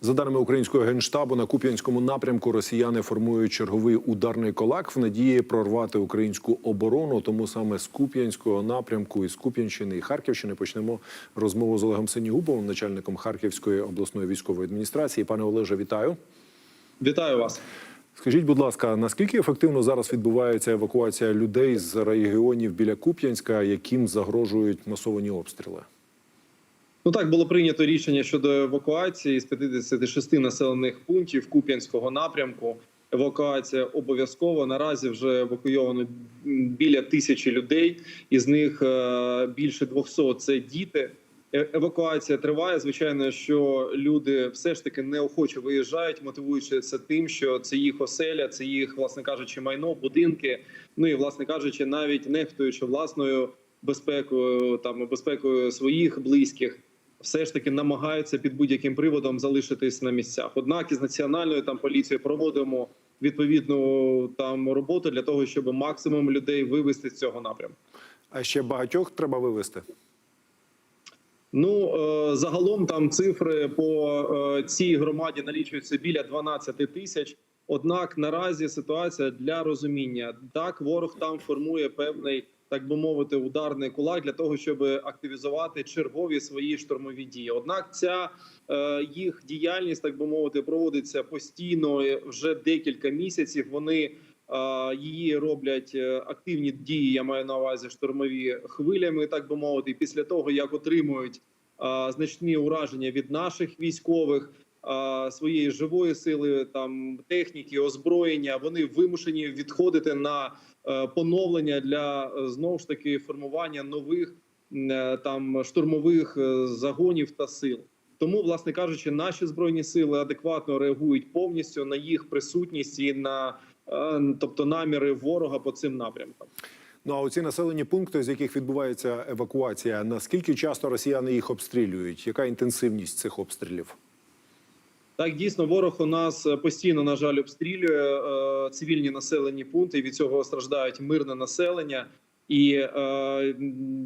За даними українського генштабу, на Куп'янському напрямку росіяни формують черговий ударний колак в надії прорвати українську оборону. Тому саме з Куп'янського напрямку і з Куп'янщини і Харківщини почнемо розмову з Олегом Синігубовим, начальником Харківської обласної військової адміністрації. Пане Олеже, вітаю. Вітаю вас. Скажіть, будь ласка, наскільки ефективно зараз відбувається евакуація людей з регіонів біля Куп'янська, яким загрожують масовані обстріли? Ну так було прийнято рішення щодо евакуації з 56 населених пунктів Куп'янського напрямку. Евакуація обов'язково наразі вже евакуйовано біля тисячі людей, із них е, більше 200 – це діти. Е- Евакуація триває. Звичайно, що люди все ж таки неохоче виїжджають, мотивуючи це тим, що це їх оселя, це їх, власне кажучи, майно, будинки. Ну і власне кажучи, навіть нехтуючи власною безпекою, там безпекою своїх близьких, все ж таки намагаються під будь-яким приводом залишитись на місцях. Однак із національною там поліцією проводимо відповідну там роботу для того, щоб максимум людей вивести з цього напрямку. А ще багатьох треба вивезти. Ну е, загалом там цифри по е, цій громаді налічуються біля 12 тисяч. Однак наразі ситуація для розуміння так, ворог там формує певний, так би мовити, ударний кулак для того, щоб активізувати чергові свої штурмові дії. Однак, ця е, їх діяльність, так би мовити, проводиться постійно е, вже декілька місяців. Вони е, її роблять активні дії. Я маю на увазі штурмові хвилями, так би мовити, і після того як отримують значні ураження від наших військових. Своєї живої сили, там техніки, озброєння, вони вимушені відходити на е, поновлення для е, знову ж таки формування нових е, там штурмових загонів та сил. Тому, власне кажучи, наші збройні сили адекватно реагують повністю на їх присутність і на тобто наміри ворога по цим напрямкам. Ну а оці населені пункти, з яких відбувається евакуація, наскільки часто росіяни їх обстрілюють? Яка інтенсивність цих обстрілів? Так, дійсно, ворог у нас е, постійно, на жаль, обстрілює е, цивільні населені пункти. Від цього страждають мирне населення, і е,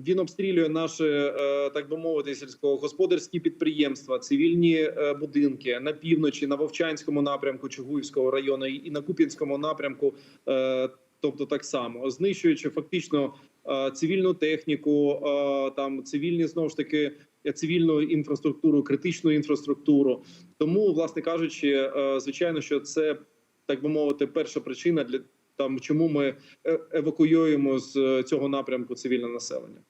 він обстрілює наші, е, так би мовити, сільськогосподарські підприємства, цивільні е, будинки на півночі, на Вовчанському напрямку Чугуївського району і на Куп'янському напрямку. Е, тобто, так само знищуючи фактично е, цивільну техніку, е, там цивільні знову ж таки цивільну інфраструктуру, критичну інфраструктуру. Тому, власне кажучи, е, звичайно, що це так би мовити, перша причина для там, чому ми е, евакуюємо з е, цього напрямку цивільне населення.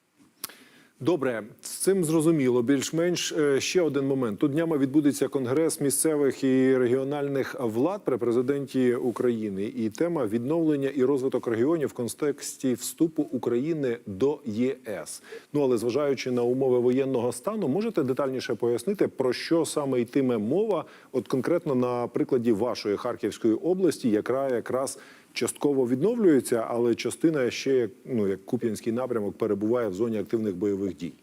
Добре, з цим зрозуміло. Більш-менш Е, ще один момент. Тут днями відбудеться конгрес місцевих і регіональних влад при президенті України. І тема відновлення і розвиток регіонів в контексті вступу України до ЄС. Ну але зважаючи на умови воєнного стану, можете детальніше пояснити про що саме йтиме мова, от конкретно на прикладі вашої Харківської області, яка якраз частково відновлюється, але частина ще ну як Куп'янський напрямок перебуває в зоні активних бойових дій.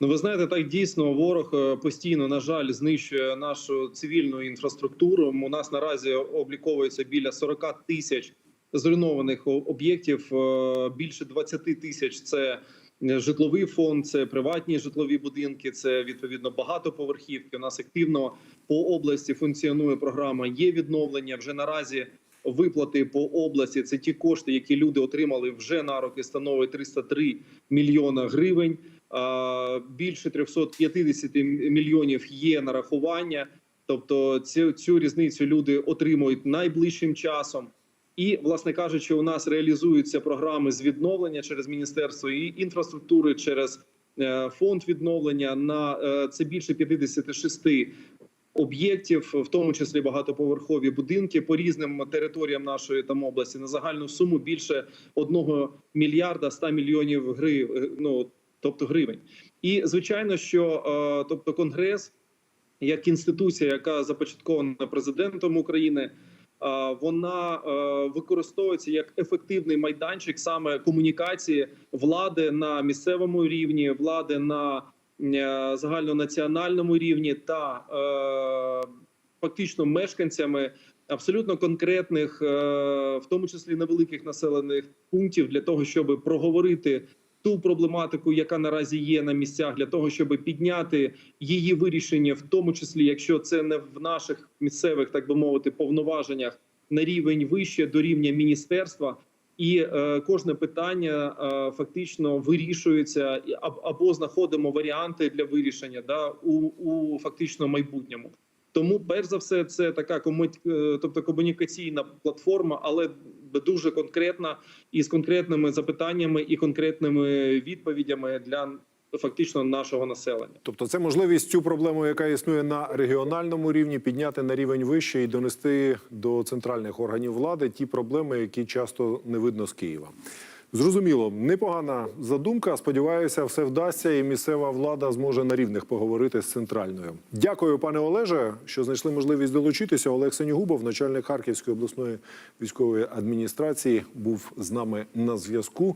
Ну, ви знаєте, так дійсно ворог е, постійно, на жаль, знищує нашу цивільну інфраструктуру. У нас наразі обліковується біля 40 тисяч зруйнованих об'єктів. е, Більше 20 тисяч це е, житловий фонд, це приватні житлові будинки, це відповідно багатоповерхівки. У нас активно по області функціонує програма. Є відновлення вже наразі. Виплати по області це ті кошти, які люди отримали вже на роки, становить 303 мільйона гривень. Більше 350 мільйонів є нарахування. Тобто, цю, цю різницю люди отримують найближчим часом. І, власне кажучи, у нас реалізуються програми з відновлення через міністерство і інфраструктури, через е, фонд відновлення. На е, це більше 56 об'єктів, в тому числі багатоповерхові будинки по різним територіям нашої там області на загальну суму більше 1 мільярда 100 мільйонів гривень. Ну тобто гривень. І звичайно, що е, тобто конгрес, як інституція, яка започаткована президентом України. е, Вона е, використовується як ефективний майданчик саме комунікації влади на місцевому рівні, влади на загальнонаціональному рівні та е, фактично мешканцями абсолютно конкретних, е, в тому числі невеликих населених пунктів, для того, щоб проговорити ту проблематику, яка наразі є на місцях, для того, щоб підняти її вирішення, в тому числі, якщо це не в наших місцевих, так би мовити, повноваженнях на рівень вище до рівня міністерства. І е, кожне питання е, фактично вирішується або знаходимо варіанти для вирішення да у, у фактично майбутньому. Тому, перш за все, це така комут... е, тобто комунікаційна платформа, але дуже конкретна і з конкретними запитаннями і конкретними відповідями для фактично нашого населення. Тобто, це можливість цю проблему, яка існує на регіональному рівні, підняти на рівень вище і донести до центральних органів влади ті проблеми, які часто не видно з Києва. Зрозуміло, непогана задумка. Сподіваюся, все вдасться, і місцева влада зможе на рівних поговорити з центральною. Дякую, пане Олеже, що знайшли можливість долучитися. Олег Сенігубов, начальник Харківської обласної військової адміністрації, був з нами на зв'язку.